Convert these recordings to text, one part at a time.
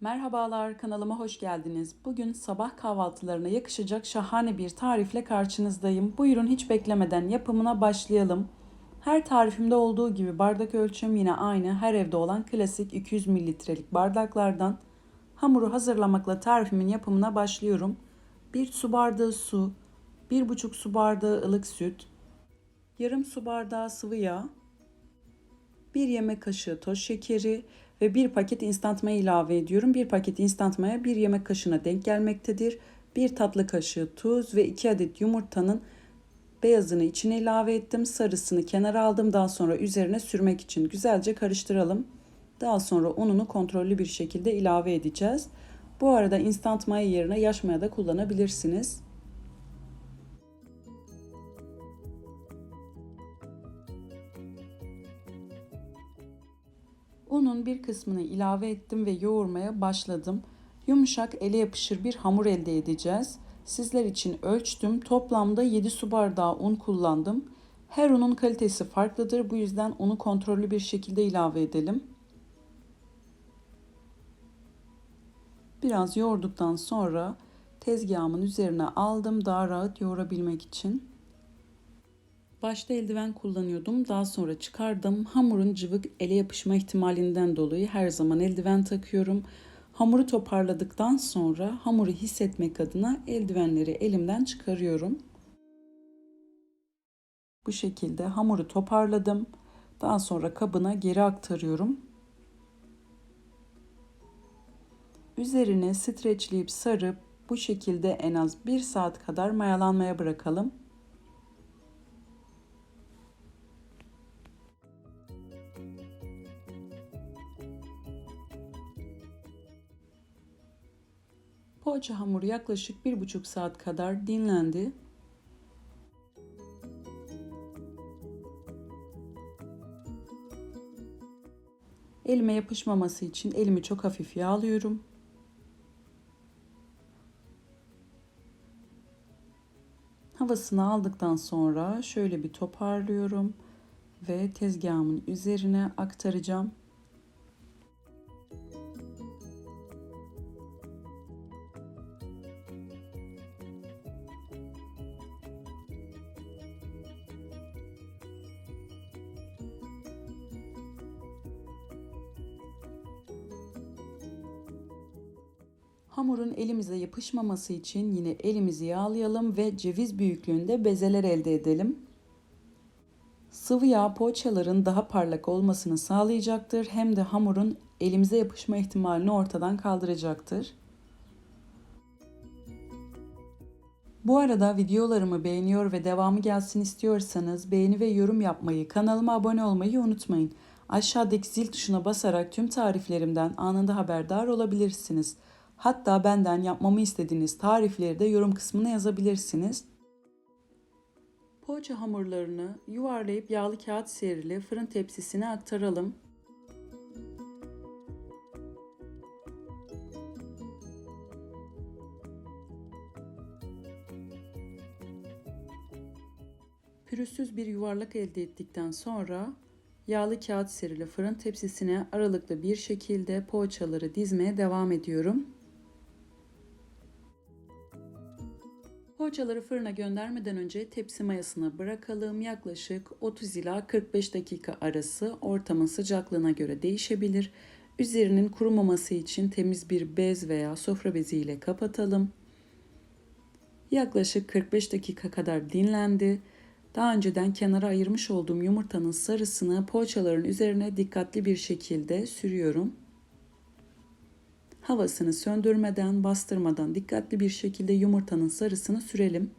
Merhabalar, kanalıma hoş geldiniz. Bugün sabah kahvaltılarına yakışacak şahane bir tarifle karşınızdayım. Buyurun hiç beklemeden yapımına başlayalım. Her tarifimde olduğu gibi bardak ölçüm yine aynı. Her evde olan klasik 200 mililitrelik bardaklardan hamuru hazırlamakla tarifimin yapımına başlıyorum. 1 su bardağı su, 1,5 su bardağı ılık süt, yarım su bardağı sıvı yağ, 1 yemek kaşığı toz şekeri ve 1 paket instant maya ilave ediyorum. 1 paket instant maya 1 yemek kaşığına denk gelmektedir. 1 tatlı kaşığı tuz ve 2 adet yumurtanın beyazını içine ilave ettim. Sarısını kenara aldım. Daha sonra üzerine sürmek için güzelce karıştıralım. Daha sonra ununu kontrollü bir şekilde ilave edeceğiz. Bu arada instant maya yerine yaş maya da kullanabilirsiniz. Unun bir kısmını ilave ettim ve yoğurmaya başladım. Yumuşak ele yapışır bir hamur elde edeceğiz. Sizler için ölçtüm. Toplamda 7 su bardağı un kullandım. Her unun kalitesi farklıdır. Bu yüzden unu kontrollü bir şekilde ilave edelim. Biraz yoğurduktan sonra tezgahımın üzerine aldım daha rahat yoğurabilmek için. Başta eldiven kullanıyordum. Daha sonra çıkardım. Hamurun cıvık ele yapışma ihtimalinden dolayı her zaman eldiven takıyorum. Hamuru toparladıktan sonra hamuru hissetmek adına eldivenleri elimden çıkarıyorum. Bu şekilde hamuru toparladım. Daha sonra kabına geri aktarıyorum. Üzerine streçleyip sarıp bu şekilde en az 1 saat kadar mayalanmaya bırakalım. Poğaça hamuru yaklaşık bir buçuk saat kadar dinlendi. Elime yapışmaması için elimi çok hafif yağlıyorum. Havasını aldıktan sonra şöyle bir toparlıyorum ve tezgahımın üzerine aktaracağım. Hamurun elimize yapışmaması için yine elimizi yağlayalım ve ceviz büyüklüğünde bezeler elde edelim. Sıvı yağ poğaçaların daha parlak olmasını sağlayacaktır hem de hamurun elimize yapışma ihtimalini ortadan kaldıracaktır. Bu arada videolarımı beğeniyor ve devamı gelsin istiyorsanız beğeni ve yorum yapmayı, kanalıma abone olmayı unutmayın. Aşağıdaki zil tuşuna basarak tüm tariflerimden anında haberdar olabilirsiniz. Hatta benden yapmamı istediğiniz tarifleri de yorum kısmına yazabilirsiniz. Poğaça hamurlarını yuvarlayıp yağlı kağıt serili fırın tepsisine aktaralım. Pürüzsüz bir yuvarlak elde ettikten sonra yağlı kağıt serili fırın tepsisine aralıklı bir şekilde poğaçaları dizmeye devam ediyorum. Poğaçaları fırına göndermeden önce tepsi mayasına bırakalım. Yaklaşık 30 ila 45 dakika arası ortamın sıcaklığına göre değişebilir. Üzerinin kurumaması için temiz bir bez veya sofra bezi ile kapatalım. Yaklaşık 45 dakika kadar dinlendi. Daha önceden kenara ayırmış olduğum yumurtanın sarısını poğaçaların üzerine dikkatli bir şekilde sürüyorum. Havasını söndürmeden, bastırmadan dikkatli bir şekilde yumurtanın sarısını sürelim.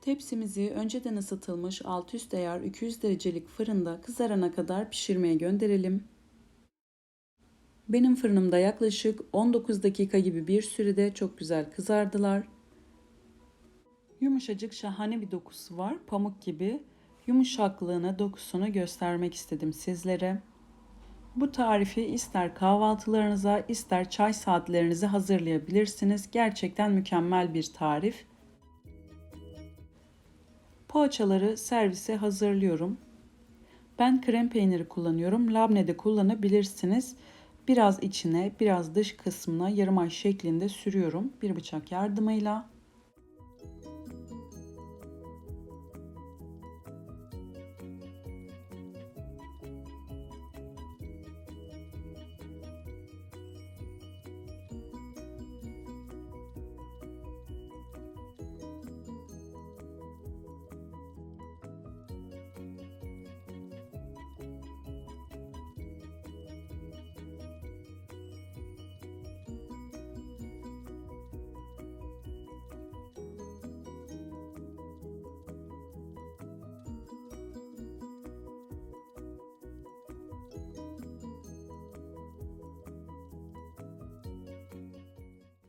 Tepsimizi önceden ısıtılmış alt üst ayar 200 derecelik fırında kızarana kadar pişirmeye gönderelim. Benim fırınımda yaklaşık 19 dakika gibi bir sürede çok güzel kızardılar. Yumuşacık şahane bir dokusu var. Pamuk gibi. Yumuşaklığını, dokusunu göstermek istedim sizlere. Bu tarifi ister kahvaltılarınıza ister çay saatlerinize hazırlayabilirsiniz. Gerçekten mükemmel bir tarif. Poğaçaları servise hazırlıyorum. Ben krem peyniri kullanıyorum. Labne de kullanabilirsiniz. Biraz içine, biraz dış kısmına yarım ay şeklinde sürüyorum bir bıçak yardımıyla.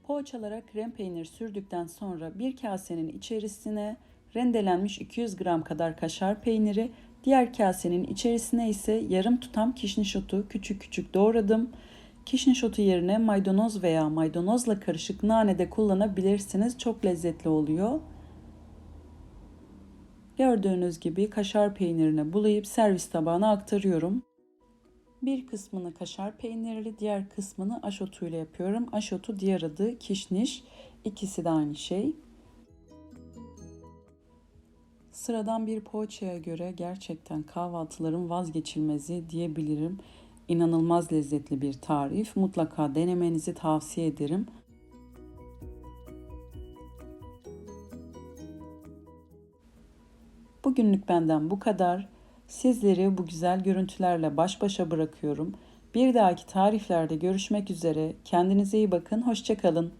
Poğaçalara krem peynir sürdükten sonra bir kasenin içerisine rendelenmiş 200 gram kadar kaşar peyniri, diğer kasenin içerisine ise yarım tutam kişniş otu küçük küçük doğradım. Kişniş otu yerine maydanoz veya maydanozla karışık nane de kullanabilirsiniz. Çok lezzetli oluyor. Gördüğünüz gibi kaşar peynirini bulayıp servis tabağına aktarıyorum. Bir kısmını kaşar peynirli, diğer kısmını aşotuyla yapıyorum. Aşotu diğer adı kişniş. İkisi de aynı şey. Sıradan bir poğaçaya göre gerçekten kahvaltıların vazgeçilmezi diyebilirim. İnanılmaz lezzetli bir tarif. Mutlaka denemenizi tavsiye ederim. Bugünlük benden bu kadar. Sizleri bu güzel görüntülerle baş başa bırakıyorum. Bir dahaki tariflerde görüşmek üzere. Kendinize iyi bakın. Hoşçakalın.